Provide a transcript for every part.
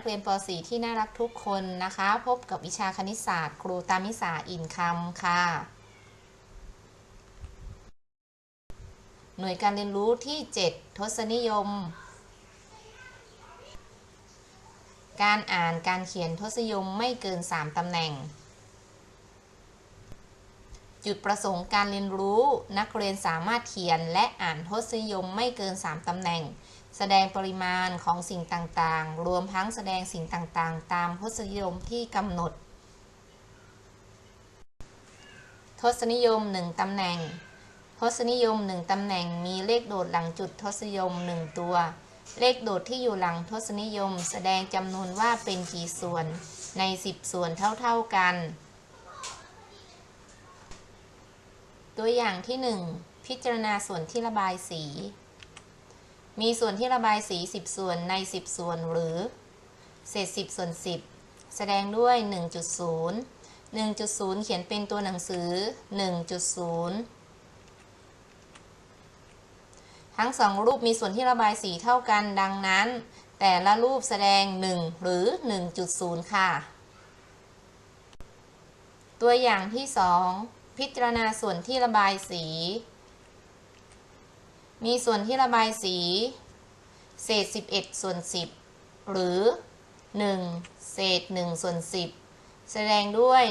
นักเรียนป .4 ที่น่ารักทุกคนนะคะ พบกับวิชาคณิตศาสตร์ ครูตามิสาอินคำค่ะ หน่วยการเรียนรู้ที่ 7 ทศนิยม การอ่านการเขียนทศนิยมไม่เกิน 3 ตำแหน่ง จุดประสงค์การเรียนรู้ นักเรียนสามารถเขียนและอ่านทศนิยมไม่เกิน 3 ตำแหน่ง แสดงปริมาณของสิ่งต่างๆ รวมทั้งแสดงสิ่งต่างๆ ตามทศนิยมที่กำหนด ทศนิยม 1ตำแหน่ง ทศนิยม 1ตำแหน่งมีเลขโดดหลังจุดทศนิยม 1 ตัว เลขโดดที่อยู่หลังทศนิยม แสดงจำนวนว่าเป็นกี่ส่วนใน 10 ส่วนเท่าๆกัน ตัวอย่างที่ 1 พิจารณาส่วนที่ระบายสี มีส่วนที่ระบายสี 10 ส่วนใน 10 ส่วนหรือ เศษ 10 ส่วน 10 แสดงด้วย 1.0 1.0 เขียนเป็นตัวหนังสือ 1.0 ทั้งสองรูปมีส่วนที่ระบายสีเท่ากันดังนั้น แต่ละรูปแสดง 1 หรือ 1.0 ค่ะ ตัวอย่างที่ 2 พิจารณาส่วนที่ระบายสี มีส่วนที่ระบายสี เศษ 11 ส่วน 10 หรือ 1 เศษ 1 ส่วน 10 แสดงด้วย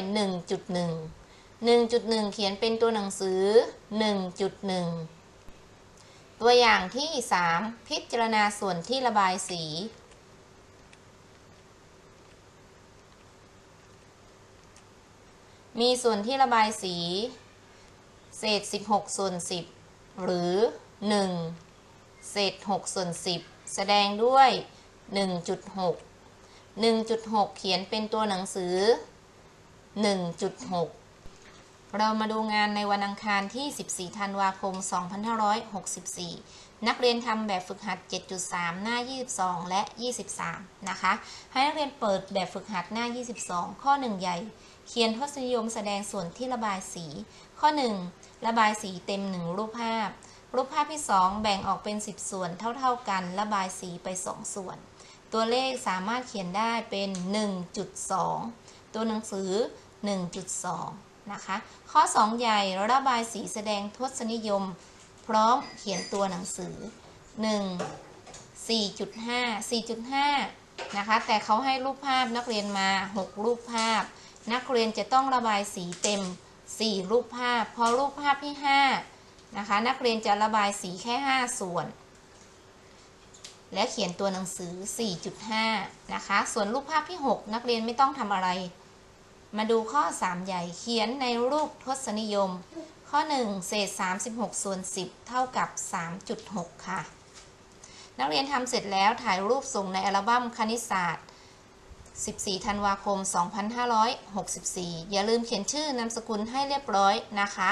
1.1 1.1 เขียนเป็นตัวหนังสือ 1.1 ตัวอย่างที่ 3 พิจารณาส่วนที่ระบายสี มีส่วนที่ระบายสี เศษ 16 ส่วน 10 หรือ 1 เศษ6ส่วน 10 แสดงด้วย 1.6 1.6 เขียนเป็นตัวหนังสือ 1.6 เรามาดูงานในวันอังคารที่ 14 ธันวาคม 2564 นักเรียนทำแบบฝึกหัด 7.3 หน้า 22 และ 23 นะคะ ให้นักเรียนเปิดแบบฝึกหัดหน้า 22 ข้อ 1 ใหญ่ เขียนทศนิยมแสดงส่วนที่ระบายสี ข้อ 1 ระบายสีเต็ม 1 รูปภาพ รูปภาพที่ 2 แบ่งออกเป็น 10 ส่วนเท่าๆกัน ระบายสีไป 2 ส่วน ตัวเลขสามารถเขียนได้เป็น 1.2 ตัวหนังสือ 1.2 นะคะ ข้อ 2 ใหญ่ระบายสีแสดงทศนิยม พร้อมเขียนตัวหนังสือ 1 4.5 4.5 นะคะ แต่เขาให้รูปภาพนักเรียนมา 6 รูปภาพ นักเรียนจะต้องระบายสีเต็ม 4 รูปภาพ พอรูปภาพที่ 5 นะคะ นักเรียนจะระบายสีแค่ 5 ส่วน และเขียนตัวหนังสือ 4.5 นะคะ ส่วนรูปภาพที่ 6 นักเรียนไม่ต้องทำอะไร มาดูข้อ 3 ใหญ่เขียนในรูปทศนิยม ข้อ 1 เศษ 36 ส่วน 10 เท่ากับ 3.6 ค่ะ นักเรียนทำเสร็จแล้วถ่ายรูปส่งในอัลบั้มคณิตศาสตร์14 ธันวาคม 2564 อย่าลืมเขียนชื่อนามสกุลให้เรียบร้อยนะคะ